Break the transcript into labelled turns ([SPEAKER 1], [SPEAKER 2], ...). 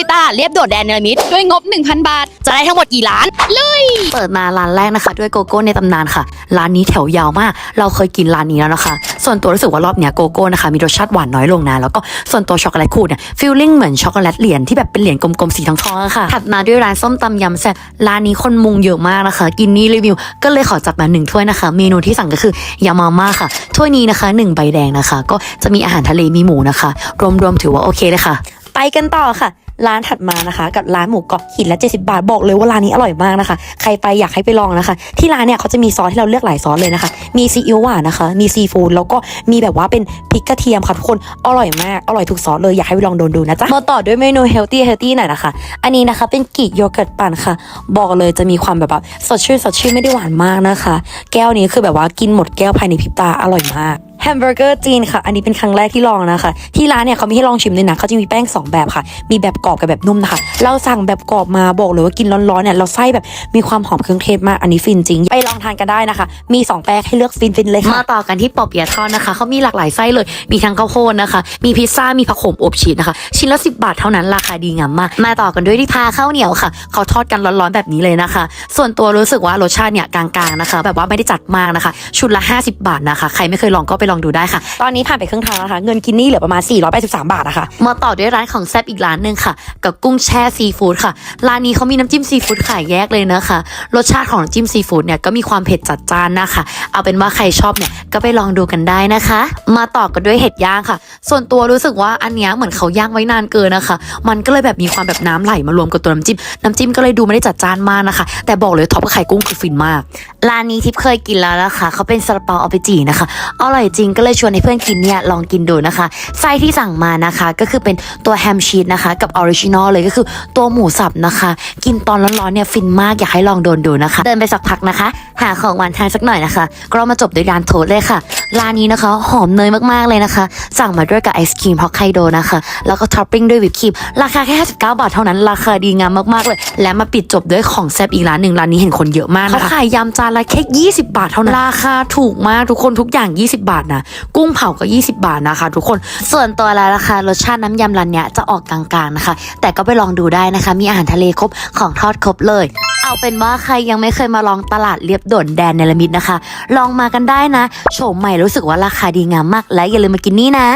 [SPEAKER 1] ยตลาดเรียบโดดแดนเนลมิดด้วยงบ 1,000 บาท จะได้ทั้งหมดกี่ล้าน
[SPEAKER 2] เลยเปิดมาร้านแรกนะคะ ด้วยโกโก้ในตำนานค่ะ ร้านนี้แถวยาวมาก เราเคยกินร้านนี้แล้วนะคะ ส่วนตัวรู้สึกว่ารอบเนี้ยโกโก้นะคะมีรสชาติหวานน้อยลงนะแล้วก็ส่วนตัวช็อกโกแลตขูดเนี่ยฟีลลิ่งเหมือนช็อกโกแลตเหรียญที่แบบเป็นเหรียญกลมๆสีทองๆอะค่ะถัดมาด้วยร้านส้มตำยำแซ่บร้านนี้คนมุงเยอะมากนะคะ กินนี่รีวิว ก็เลยขอจัดมาหนึ่งถ้วยนะคะ เมนูที่สั่งก็คือยามาม่าค่ะถ้วยนี้นะคะหนึ่งใบแดงนะคะ ก็จะมีอาหารทะเลมีหมูนะคะ รวมๆถือว่าโอเคเลยค่ะ ไปกันต่อค่ะ ร้านถัดมานะคะ กับร้านหมูกรอบขีดละ70 บาทบอกเลยว่าร้านนี้อร่อยมากนะคะ ใครไปอยากให้ไปลองนะคะ ที่ร้านเนี่ยเขาจะมีซอสที่เราเลือกหลายซอสเลยนะคะ มีซีอิ๊วหวานนะคะ มีซีฟู้ดแล้วก็มีแบบว่าเป็นพริกกระเทียมค่ะทุกคนอร่อยมากอร่อยทุกซอสเลยอยากให้ไปลองโดนดูนะจ๊ะมาต่อด้วยเมนูเฮลตี้เฮลตี้หน่อยนะคะ อันนี้นะคะเป็นกรีกโยเกิร์ตปั่นค่ะ บอกเลยจะมีความแบบว่าสดชื่นสดชื่นไม่ได้หวานมากนะคะ แก้วนี้คือแบบว่ากินหมดแก้วภายในพริบตาอร่อยมาก แฮมเบอร์เกอร์จีนค่ะ อันนี้เป็นครั้งแรกที่ลองนะคะ ที่ร้านเนี่ยเขามีให้ลองชิมด้วยนะเขาจะมีแป้ง 2 แบบค่ะ มีแบบกรอบกับแบบนุ่มนะคะ เราสั่งแบบกรอบมาบอกเลยว่ากินร้อนๆเนี่ยเราไส้แบบมีความหอมเครื่องเทศมากอันนี้ฟินจริง ไปลองทานกันได้นะคะ มี 2 แป้งให้เลือกฟินๆเลยค่ะ มาต่อกันที่ปอเปียะทอดนะคะเขามีหลากหลายไส้เลย มีทั้งข้าวโพดนะคะ มีพิซซ่ามีผักโขมอบชีสนะคะ ชิ้นละ10 บาทเท่านั้นราคาดีงามมาก มาต่อกันด้วยที่พาข้าวเหนียวค่ะเขาทอดกันร้อนๆแบบนี้เลยนะคะ ส่วนตัวรู้สึกว่ารสชาติเนี่ยกลางๆนะคะ แบบว่าไม่ได้จัดมากนะคะ ชุดละ 50 บาทนะคะ ใครไม่เคยลองก็ไปลองดูได้ค่ะ ตอนนี้ผ่านไปครึ่งทางแล้วนะคะเงินกินนี่เหลือประมาณ483บาทนะคะมาต่อด้วยร้านของแซบอีกร้านหนึ่งค่ะ กับกุ้งแช่ซีฟู้ดค่ะ ร้านนี้เขามีน้ำจิ้มซีฟู้ดขายแยกเลยนะคะ รสชาติของน้ำจิ้มซีฟู้ดเนี่ยก็มีความเผ็ดจัดจ้านนะคะ เอาเป็นว่าใครชอบเนี่ยก็ไปลองดูกันได้นะคะ มาต่อกันด้วยเห็ดย่างค่ะ ส่วนตัวรู้สึกว่าอันนี้เหมือนเขาย่างไว้นานเกินนะคะ มันก็เลยแบบมีความแบบน้ำไหลมารวมกับตัวน้ำจิ้ม น้ำจิ้มก็เลยดูไม่ได้จัดจ้านมากนะคะ แต่บอกเลยท็อปกับไข่กุ้งคือฟินมาก ร้านนี้ทิพย์เคยกินแล้วนะคะเขาเป็นซาลาเปาเอาไปจีนะคะ อร่อยจริงก็เลยชวนให้เพื่อนกินเนี่ยลองกินดูนะคะ ไส้ที่สั่งมานะคะก็คือเป็นตัวแฮมชีสนะคะ กับออริจินอลเลยก็คือตัวหมูสับนะคะ กินตอนร้อนๆเนี่ยฟินมากอยากให้ลองโดนดูนะคะ เดินไปสักพักนะคะหาของหวานทานสักหน่อยนะคะ ก็มาจบด้วยร้านโทสเลยค่ะ ร้านนี้นะคะ หอมเนยมากๆเลยนะคะ สั่งมาด้วยกับไอศครีมฮอกไกโดนะคะ แล้วก็ท็อปปิ้งด้วยวิปครีม ราคาแค่ 59 บาทเท่านั้น ราคาดีงามมากๆเลย และมาปิดจบด้วยของแซ่บอีกร้านหนึ่งร้านนี้เห็นคนเยอะมากนะคะเขาขายยำจานละแค่20 บาทเท่านั้น ราคาถูกมากทุกคนทุกอย่าง 20 บาทนะ กุ้งเผาก็ 20 บาทนะคะ ทุกคน ส่วนตัวแล้วนะคะรสชาติน้ำยำร้านเนี้ยจะออกกลางๆนะคะ แต่ก็ไปลองดูได้นะคะ มีอาหารทะเลครบ ของทอดครบเลย เอาเป็นว่าใครยังไม่เคยมาลองตลาดเรียบด่วนแดนเนลมิดนะคะ ลองมากันได้นะ โฉมใหม่รู้สึกว่าราคาดีงามมาก และอย่าลืมมากินนี่นะ